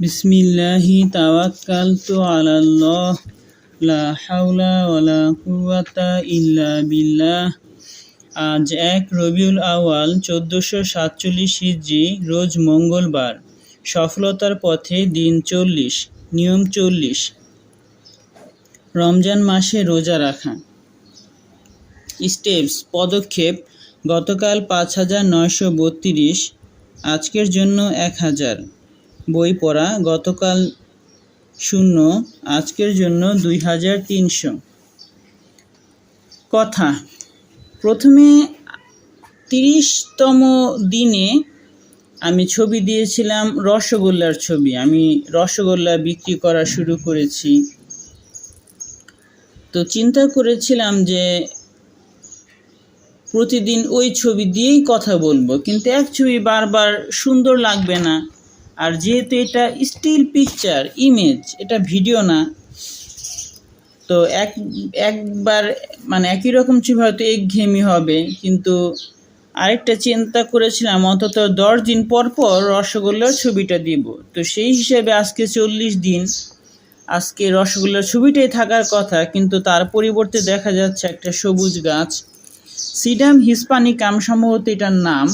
বিসমিল্লাহি তাওয়াক্কালতু আলাল্লাহ, লা হাওলা ওয়ালা কুওয়াতা ইল্লা বিল্লাহ। আজ এক রবিউল আওয়াল চোদ্দোশো সাতচল্লিশ হিজরি, রোজ মঙ্গলবার। সফলতার পথে দিন চল্লিশ, নিয়ম চল্লিশ। রমজান মাসে রোজা রাখা। স্টেপস, পদক্ষেপ গতকাল পাঁচ হাজার নয়শো বত্রিশ, আজকের জন্য এক হাজার। বই পড়া গতকাল শূন্য, আজকের জন্য দুই হাজার তিনশো। কথা, প্রথমে তিরিশতম দিনে আমি ছবি দিয়েছিলাম রসগোল্লার ছবি, আমি রসগোল্লা বিক্রি করা শুরু করেছি। তো চিন্তা করেছিলাম যে প্রতিদিন ওই ছবি দিয়েই কথা বলব। কিন্তু এক ছবি বারবার সুন্দর লাগবে না। আর যেহেতু এটা স্টিল পিকচার ইমেজ এটা ভিডিও না, তো এক, একবার মানে একই রকম ছবি হয়তো একঘেয়েমি হবে। কিন্তু আরেকটা চিন্তা করেছিলাম, অন্তত দশ দিন পর পর রসগোল্লার ছবিটা দিব। তো সেই হিসেবে আজকে চল্লিশ দিন। আজকে রসগোল্লার ছবিটাই থাকার কথা, কিন্তু তার পরিবর্তে দেখা যাচ্ছে একটা সবুজ গাছ। সিডাম হিসপানিকাম সম্ভবত এটার নাম,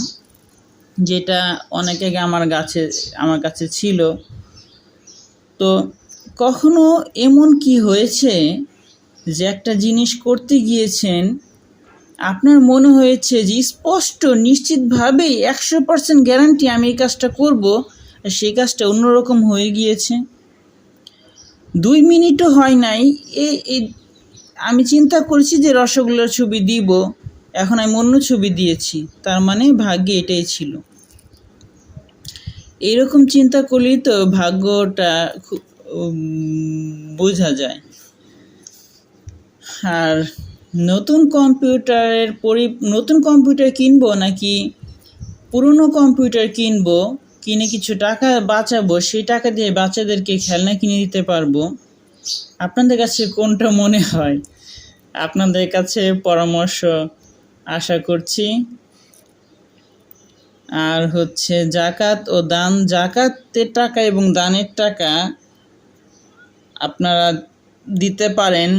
যেটা অনেক আগে আমার গাছে আমার কাছে ছিল। তো কখনো এমন কি হয়েছে যে একটা জিনিস করতে গিয়েছেন, আপনার মনে হয়েছে যে স্পষ্ট, নিশ্চিতভাবেই একশো পার্সেন্ট গ্যারান্টি আমি এই কাজটা করব সেই কাজটা অন্যরকম হয়ে গিয়েছে? দুই মিনিটও হয় নাই এ, আমি চিন্তা করেছি যে রসগোল্লার ছবি দিব। এখন আমি অন্য ছবি দিয়েছি। তার মানে ভাগ্যে এটাই ছিল। এরকম চিন্তা করলেই তো ভাগ্যটা খুব বোঝা যায়। আর নতুন কম্পিউটারের পরি, নতুন কম্পিউটার কিনবো নাকি পুরনো কম্পিউটার কিনবো, কিনে কিছু টাকা বাঁচাবো, সেই টাকা দিয়ে বাচ্চাদেরকে খেলনা কিনে দিতে পারব? আপনাদের কাছে কোনটা মনে হয়? আপনাদের কাছে পরামর্শ আশা করছি। আর হচ্ছে জাকাত ও দান। জাকাতের টাকা এবং দানের টাকা আপনারা দিতে পারেন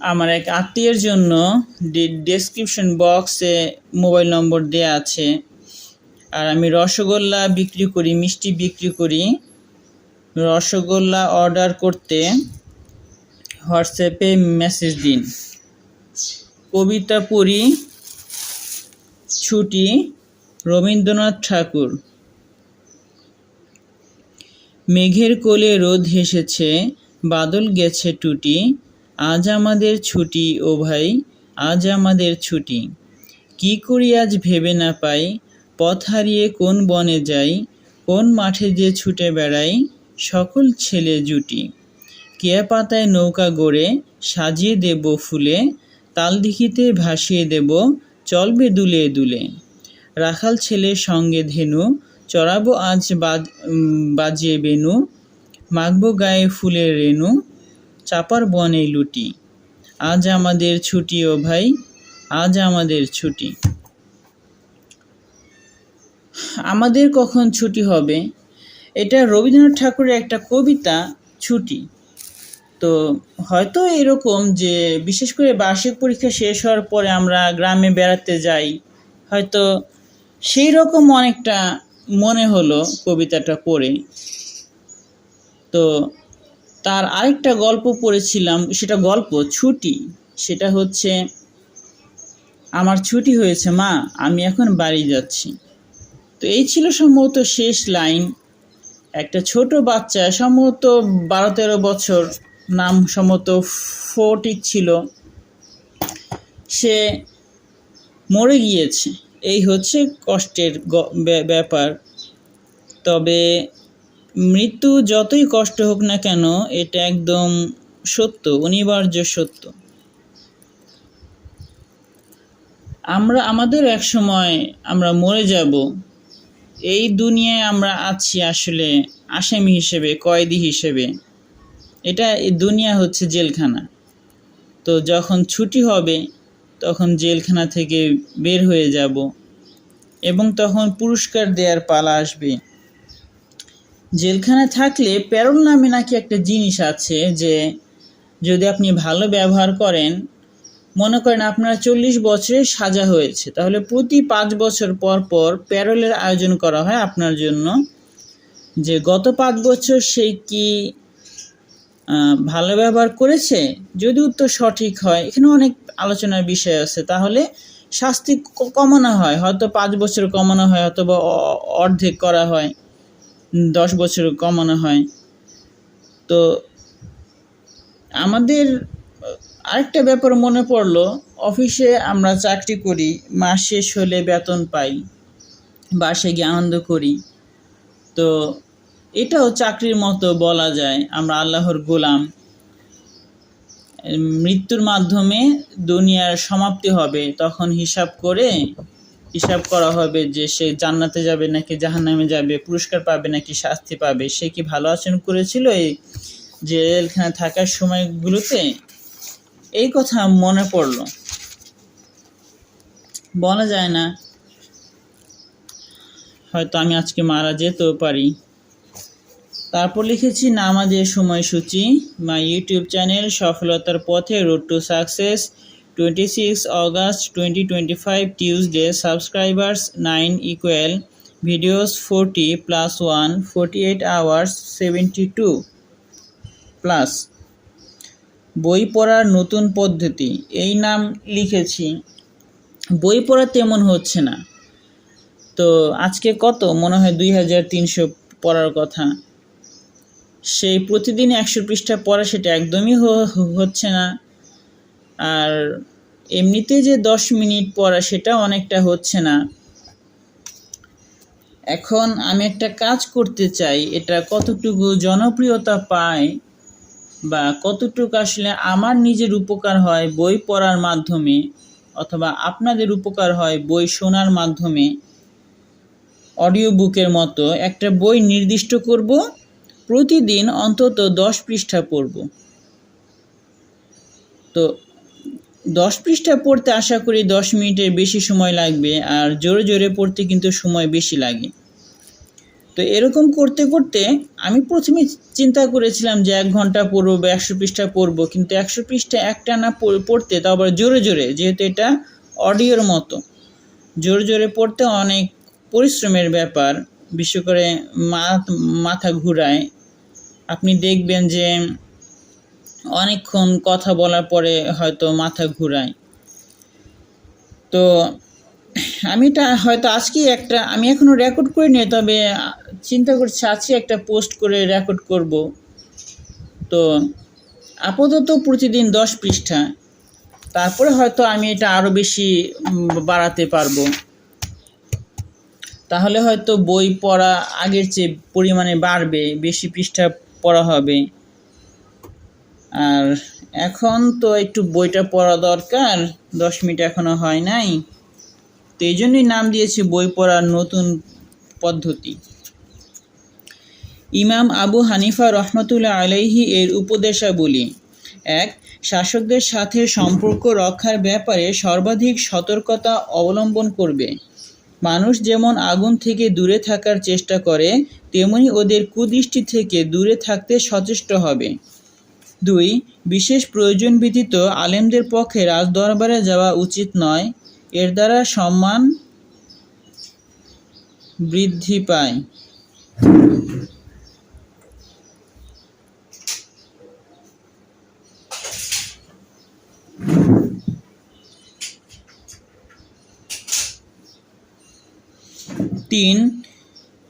আমার এক আত্মীয়ের জন্য। ডেসক্রিপশন বক্সে মোবাইল নম্বর দেওয়া আছে। আর আমি রসগোল্লা বিক্রি করি, মিষ্টি বিক্রি করি। রসগোল্লা অর্ডার করতে হোয়াটসঅ্যাপে মেসেজ দিন। কবিতা পড়ি, ছুটি, রবীন্দ্রনাথ ঠাকুর। মেঘের কোলে রোদ হেসেছে, বাদল গেছে টুটি, আজ আমাদের ছুটি ও ভাই, আজ আমাদের ছুটি। কি করি আজ ভেবে না পাই, পথ হারিয়ে কোন বনে যাই, কোন মাঠে যে ছুটে বেড়াই, সকল ছেলে জুটি। কেয়া পাতায় নৌকা গড়ে, সাজিয়ে দেব ফুলে তালদিঘিতে ভাসিয়ে দেব চলবে দুলে দুলে। রাখাল ছেলের সঙ্গে ধেনু, চড়াবো আজ বাজিয়ে বেনু, মাখবো গায়ে ফুলের রেণু চাপার বনে লুটি। আজ আমাদের ছুটি ও ভাই, আজ আমাদের ছুটি। আমাদের কখন ছুটি হবে? এটা রবীন্দ্রনাথ ঠাকুরের একটা কবিতা, ছুটি। তো হয়তো এরকম যে বিশেষ করে বার্ষিক পরীক্ষা শেষ হওয়ার পরে আমরা গ্রামে বেড়াতে যাই, হয়তো সেই রকম অনেকটা মনে হলো কবিতাটা পড়ে। তো তার আরেকটা গল্প পড়েছিলাম, সেটা গল্প, ছুটি, সেটা হচ্ছে, আমার ছুটি হয়েছে মা, আমি এখন বাড়ি যাচ্ছি। তো এই ছিল সম্ভবত শেষ লাইন। একটা ছোট বাচ্চা সম্ভবত বারো তেরো বছর নাম সম্ভবত ফোটিক ছিল। সে মরে গিয়েছে। এই হচ্ছে কষ্টের ব্যাপার। তবে মৃত্যু যতই কষ্ট হোক না কেন, এটা একদম সত্য, অনিবার্য সত্য। আমরা, আমাদের এক সময় আমরা মরে যাব। এই দুনিয়ায় আমরা আছি আসলে আসামি হিসেবে, কয়েদি হিসেবে। এটা দুনিয়া হচ্ছে জেলখানা। তো যখন ছুটি হবে, তখন জেলখানা থেকে বের হয়ে যাব এবং তখন পুরস্কার দেওয়ার পালা আসবে। জেলখানা থাকলে প্যারোল নামে নাকি একটা জিনিস আছে যে, যদি আপনি ভালো ব্যবহার করেন, মনে করেন আপনার চল্লিশ বছরে সাজা হয়েছে, তাহলে প্রতি পাঁচ বছর পর পর প্যারোলের আয়োজন করা হয় আপনার জন্য। যে গত পাঁচ বছর সে কি ভালো ব্যবহার করেছে, যদি উত্তর সঠিক হয়, এখানে অনেক আলোচনার বিষয় আছে, তাহলে শাস্তি কমানো হয়, হয়তো পাঁচ বছর কমানো হয়, অথবা অ- অর্ধেক করা হয়, দশ বছর কমানো হয়। তো আমাদের আরেকটা ব্যাপার মনে পড়ল, অফিসে আমরা চাকরি করি, মাস শেষ হলে বেতন পাই বাসে গিয়ে আনন্দ করি। তো এটাও চাকরির মতো বলা যায়, আমরা আল্লাহর গোলাম। মৃত্যুর মাধ্যমে দুনিয়ার সমাপ্তি হবে, তখন হিসাব করে হিসাব করা হবে যে সে জান্নাতে যাবে নাকি জাহান্নামে যাবে, পুরস্কার পাবে নাকি শাস্তি পাবে। সে কি ভালো আচরণ করেছিল এই জেলখানে থাকার সময়গুলোতে? এই কথা মনে পড়ল। বলা যায় না। হয়তো আমি আজকে মারা যেতেও পারি। তারপর লিখেছি নামাজের সময়সূচি। মাই ইউটিউব চ্যানেল সফলতার পথে road to success twenty six August twenty twenty five Tuesday subscribers nine equal videos forty plus one forty eight hours seventy two plus বই পড়ার নতুন পদ্ধতি, এই নাম লিখেছি। বই পড়া তেমন হচ্ছে না। তো আজকে কত? মনে হয় দুই হাজার তিনশো পড়ার কথা। সেই প্রতিদিন একশো পৃষ্ঠা পড়া সেটা একদমই হচ্ছে না। আর এমনিতে যে দশ মিনিট পড়া সেটা অনেকটা হচ্ছে না। এখন আমি একটা কাজ করতে চাই, এটা কতটুকু জনপ্রিয়তা পায় বা কতটুকু আসলে আমার নিজের উপকার হয় বই পড়ার মাধ্যমে অথবা আপনাদের উপকার হয় বই শোনার মাধ্যমে? অডিও বুকের মতো একটা বই নির্দিষ্ট করব প্রতিদিন অন্তত দশ পৃষ্ঠা পড়ব। তো দশ পৃষ্ঠা পড়তে আশা করি দশ মিনিটের বেশি সময় লাগবে, আর জোরে জোরে পড়তে কিন্তু সময় বেশি লাগে। তো এরকম করতে করতে আমি প্রথমে চিন্তা করেছিলাম যে এক ঘণ্টা পড়ব বা একশো পৃষ্ঠা পড়ব, কিন্তু একশো পৃষ্ঠা একটানা পড়- পড়তে তাও আবার জোরে জোরে, যেহেতু এটা অডিওর মতো। জোরে জোরে পড়তে অনেক পরিশ্রমের ব্যাপার, বিশেষ করে মাথা ঘুরায় আপনি দেখবেন যে অনেকক্ষণ কথা বলার পরে হয়তো মাথা ঘুরায়। তো আমি এটা হয়তো আজকেই একটা, আমি এখনও রেকর্ড করি নি তবে চিন্তা করছি আজকে একটা পোস্ট করে রেকর্ড করব। তো আপাতত প্রতিদিন দশ পৃষ্ঠা, তারপরে হয়তো আমি এটা আরও বেশি বাড়াতে পারব। তাহলে হয়তো বই পড়া আগের চেয়ে পরিমাণে বাড়বে, বেশি পৃষ্ঠা পড়া হবে। আর এখন তো একটু বইটা পড়া দরকার, দশ মিনিট এখনও হয় নাই। তো এই জন্যই নাম দিয়েছি বই পড়ার নতুন পদ্ধতি। ইমাম আবু হানিফা রহমতুল্লাহ আলাইহি এর উপদেশাবলী। এক, শাসকদের সাথে সম্পর্ক রক্ষার ব্যাপারে সর্বাধিক সতর্কতা অবলম্বন করবে। মানুষ যেমন আগুন থেকে দূরে থাকার চেষ্টা করে, তেমনি ওদের কুদৃষ্টি থেকে দূরে থাকতে সচেষ্ট হবে। দুই, বিশেষ প্রয়োজন ব্যতীত আলেমদের পক্ষে রাজদরবারে যাওয়া উচিত নয়। এর দ্বারা সম্মান বৃদ্ধি পায়।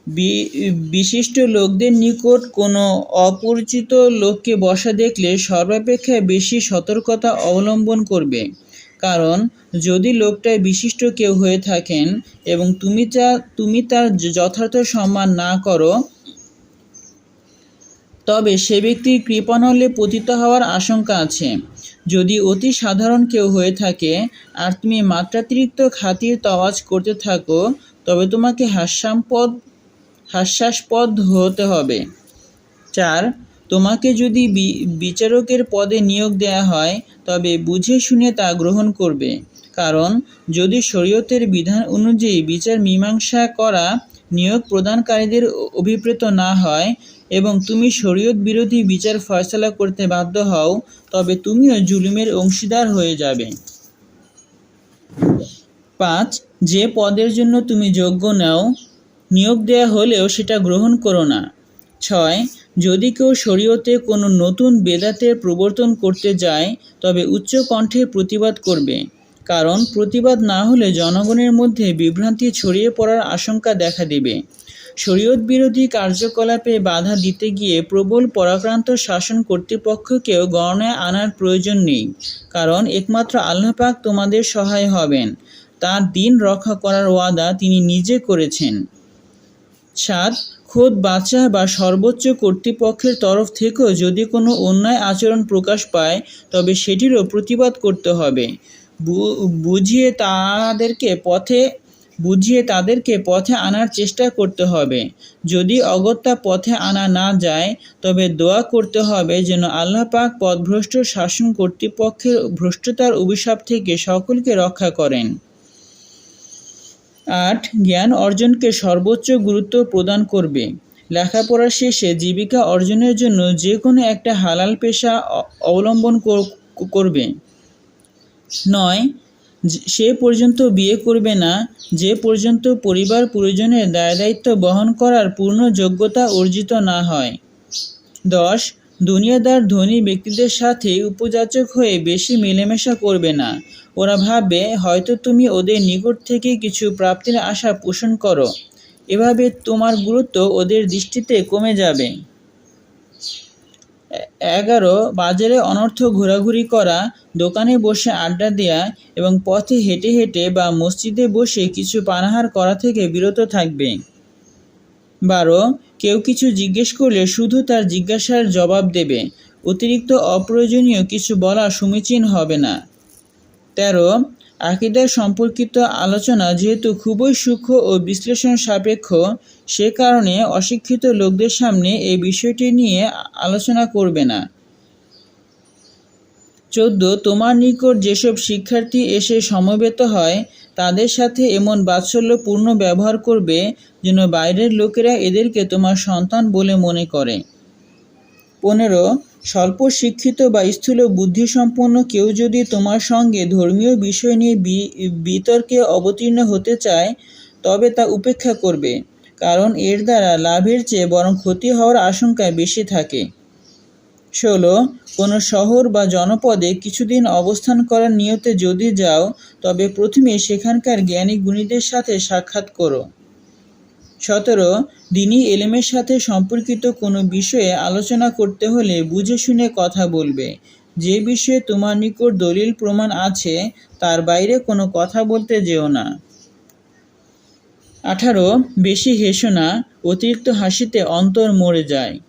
বি- বিশিষ্ট লোকদের নিকট কোনো অপরিচিত লোককে বসা দেখলে সর্বাপেক্ষা বেশি সতর্কতা অবলম্বন করবে। কারণ, যদি লোকটা বিশিষ্ট কেউ হয়ে থাকেন এবং তুমি তা, তুমি তার যথার্থ সম্মান না করো, তবে সে ব্যক্তি কৃপণলে পতিত হওয়ার আশঙ্কা আছে। যদি অতি সাধারণ কেউ হয়ে থাকে, আর তুমি মাত্রাতিরিক্ত খাতির তওয়াজ করতে থাকো তবে তোমাকে হাস্যাম্পদ, হাস্যাস্পদ হতে হবে। চার, তোমাকে যদি বিচারকের পদে নিয়োগ দেওয়া হয়, তবে বুঝে শুনে তা গ্রহণ করবে। কারণ, যদি শরীয়তের বিধান অনুযায়ী বিচার মীমাংসা করা নিয়োগ প্রদানকারীদের অভিপ্রেত না হয়, এবং তুমি শরীয়ত বিরোধী বিচার ফয়সলা করতে বাধ্য হও, তবে তুমিও জুলুমের অংশীদার হয়ে যাবে। পাঁচ, যে পদের জন্য তুমি যোগ্য নাও, নিয়োগ দেয়া হলেও সেটা গ্রহণ করো না। ছয়, যদি কেউ শরীয়তে কোনো নতুন বেদাতের প্রবর্তন করতে যায়, তবে উচ্চ কণ্ঠে প্রতিবাদ করবে। কারণ প্রতিবাদ না হলে জনগণের মধ্যে বিভ্রান্তি ছড়িয়ে পড়ার আশঙ্কা দেখা দেবে। শরীয়ত বিরোধী কার্যকলাপে বাধা দিতে গিয়ে প্রবল পরাক্রান্ত শাসন কর্তৃপক্ষকেও গণনায় আনার প্রয়োজন নেই। কারণ একমাত্র আল্লাহ পাক তোমাদের সহায় হবেন। তার দিন রক্ষা করার ওয়াদা তিনি নিজে করেছেন। সাত, খোদ বাচ্চা বা সর্বোচ্চ কর্তৃপক্ষের তরফ থেকেও যদি কোনো অন্যায় আচরণ প্রকাশ পায়, তবে সেটিরও প্রতিবাদ করতে হবে। বুঝিয়ে তাদেরকে পথে, বুঝিয়ে তাদেরকে পথে আনার চেষ্টা করতে হবে। যদি অগত্যা পথে আনা না যায়, তবে দোয়া করতে হবে যেন আল্লাহ পাক পথভ্রষ্ট শাসন কর্তৃপক্ষের ভ্রষ্টতার অভিশাপ থেকে সকলকে রক্ষা করেন। আট জ্ঞান অর্জনকে সর্বোচ্চ গুরুত্ব প্রদান করবে। লেখাপড়া শেষে জীবিকা অর্জনের জন্য যে কোনো একটা হালাল পেশা অবলম্বন কর- করবে। নয় সে পর্যন্ত বিয়ে করবে না, যে পর্যন্ত পরিবার পরিজনের দায় দায়িত্ব বহন করার পূর্ণ যোগ্যতা অর্জিত না হয়। দশ, দুনিয়াদার ধনী ব্যক্তিদের সাথে উপযাচক হয়ে বেশি মেলামেশা করবে না। ওরা ভাবে, হয়তো তুমি ওদের নিকট থেকে কিছু প্রাপ্তির আশা পোষণ করো। এভাবে তোমার গুরুত্ব ওদের দৃষ্টিতে কমে যাবে। এগারো বাজারে অনর্থ ঘোরাঘুরি করা, দোকানে বসে আড্ডা দেয়া এবং পথে হেঁটে হেঁটে বা মসজিদে বসে কিছু পানাহার করা থেকে বিরত থাকবে। বারো, কেউ কিছু জিজ্ঞেস করলে শুধু তার জিজ্ঞাসার জবাব দেবে। অতিরিক্ত অপ্রয়োজনীয় কিছু বলা সমীচীন হবে না। তেরো আকিদার সম্পর্কিত আলোচনা যেহেতু খুবই সূক্ষ্ম ও বিশ্লেষণ সাপেক্ষ, সে কারণে অশিক্ষিত লোকদের সামনে এই বিষয়টি নিয়ে আলোচনা করবে না। চোদ্দ, তোমার নিকট যেসব শিক্ষার্থী এসে সমবেত হয়, তাদের সাথে এমন বাৎসল্যপূর্ণ ব্যবহার করবে যেন বাইরের লোকেরা এদেরকে তোমার সন্তান বলে মনে করে। পনেরো স্বল্প শিক্ষিত বা স্থূল বুদ্ধিসম্পন্ন কেউ যদি তোমার সঙ্গে ধর্মীয় বিষয় নিয়ে বিতর্কে অবতীর্ণ হতে চায়, তবে তা উপেক্ষা করবে, কারণ এর দ্বারা লাভের চেয়ে বরং ক্ষতি হওয়ার আশঙ্কা বেশি থাকে। ষোলো, কোনো শহর বা জনপদে কিছুদিন অবস্থান করার নিয়তে যদি যাও, তবে প্রথমে সেখানকার জ্ঞানী গুণীদের সাথে সাক্ষাৎ করো। সতেরো, দিনী এলেমের সাথে সম্পর্কিত কোনো বিষয়ে আলোচনা করতে হলে বুঝে শুনে কথা বলবে। যে বিষয়ে তোমার নিকট দলিল প্রমাণ আছে, তার বাইরে কোনো কথা বলতে যেও না। আঠারো, বেশি হেসো না, অতিরিক্ত হাসিতে অন্তর মরে যায়।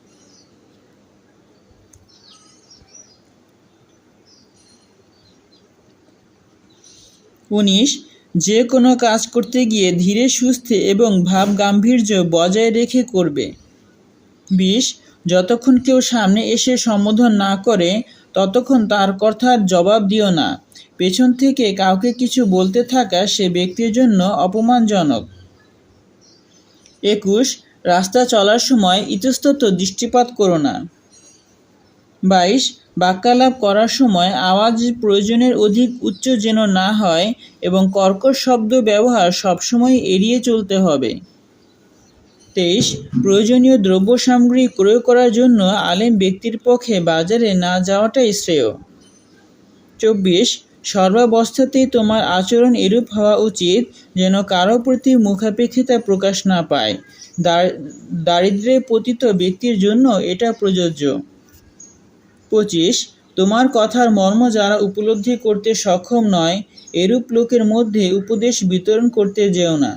উনিশ যে কোনো কাজ করতে গিয়ে ধীরে সুস্থে এবং ভাব গাম্ভীর্য বজায় রেখে করবে। বিশ, যতক্ষণ কেউ সামনে এসে সম্বোধন না করে, ততক্ষণ তার কথার জবাব দিও না। পেছন থেকে কাউকে কিছু বলতে থাকা সে ব্যক্তির জন্য অপমানজনক। একুশ, রাস্তা চলার সময় ইতস্তত দৃষ্টিপাত করো না। বাইশ বাক্যালাপ করার সময় আওয়াজ প্রয়োজনের অধিক উচ্চ যেন না হয় এবং কর্কশ শব্দ ব্যবহার সবসময় এড়িয়ে চলতে হবে। তেইশ, প্রয়োজনীয় দ্রব্য সামগ্রী ক্রয় করার জন্য আলেম ব্যক্তির পক্ষে বাজারে না যাওয়াটাই শ্রেয়। চব্বিশ, সর্বাবস্থাতেই তোমার আচরণ এরূপ হওয়া উচিত যেন কারও প্রতি মুখাপেক্ষিতা প্রকাশ না পায়। দার- দারিদ্র্যে পতিত ব্যক্তির জন্য এটা প্রযোজ্য। পঁচিশ, তোমার কথার মর্ম যারা উপলব্ধি করতে সক্ষম নয়, এরূপ লোকের মধ্যে উপদেশ বিতরণ করতে যেও না।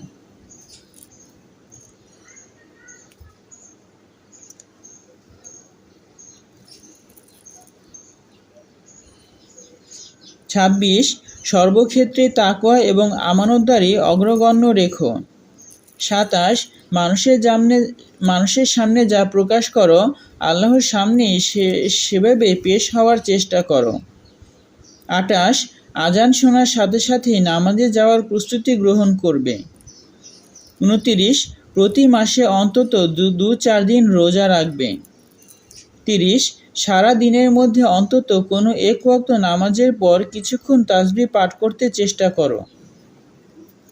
ছাব্বিশ, সর্বক্ষেত্রে তাকওয়া এবং আমানতদারি অগ্রগণ্য রেখো। সাতাশ, মানুষের মানুষের সামনে যা প্রকাশ করো আল্লাহর সামনে সে, সেভাবে পেশ হওয়ার চেষ্টা করো। আটাশ, আজান শোনার সাথে সাথেই নামাজে যাওয়ার প্রস্তুতি গ্রহণ করবে। উনতিরিশ, প্রতি মাসে অন্তত দু দু, চার দিন রোজা রাখবে। তিরিশ, সারা দিনের মধ্যে অন্তত কোনো এক ওয়াক্ত নামাজের পর কিছুক্ষণ তাসবি পাঠ করতে চেষ্টা করো।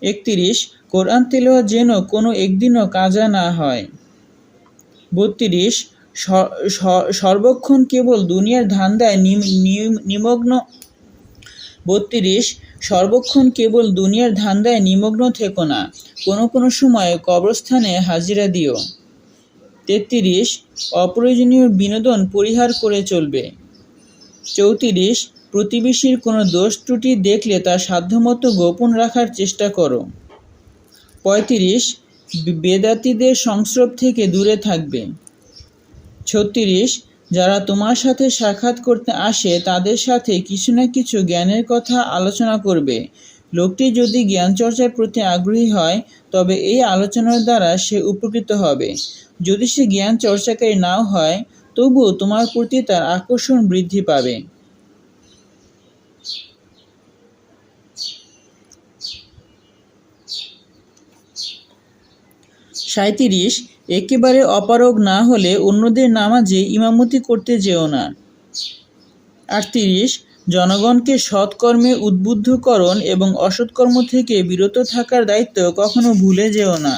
একত্রিশ, কোরআন তেলোয়া যেন কোনো একদিনও কাজা না হয়। বত্রিশ সর্বক্ষণ কেবল দুনিয়ার ধান্দায় নিম- নিম- নিমগ্ন বত্রিশ। সর্বক্ষণ কেবল দুনিয়ার ধান্দায় নিমগ্ন থেকো না। কোনো কোনো সময় কবরস্থানে হাজিরা দিও। তেত্রিশ। অপ্রয়োজনীয় বিনোদন পরিহার করে চলবে। চৌত্রিশ। প্রতিবেশীর কোনো দোষ ত্রুটি দেখলে তা সাধ্যমতো গোপন রাখার চেষ্টা করো। পঁয়ত্রিশ। বেদাতিদের সংস্রব থেকে দূরে থাকবে। ছত্রিশ, যারা তোমার সাথে সাক্ষাৎ করতে আসে, তাদের সাথে কিছু না কিছু জ্ঞানের কথা আলোচনা করবে। লোকটি যদি জ্ঞান চর্চার প্রতি আগ্রহী হয়, তবে এই আলোচনার দ্বারা সে উপকৃত হবে। যদি সে জ্ঞান চর্চাকারী নাও হয়, তবুও তোমার প্রতি তার আকর্ষণ বৃদ্ধি পাবে। সাঁইত্রিশ একেবারে অপারগ না হলে অন্যদের নামাজে ইমামতি করতে যেও না। আটত্রিশ, জনগণকে সৎকর্মে উদ্বুদ্ধকরণ এবং অসৎকর্ম থেকে বিরত থাকার দায়িত্ব কখনো ভুলে যেও না।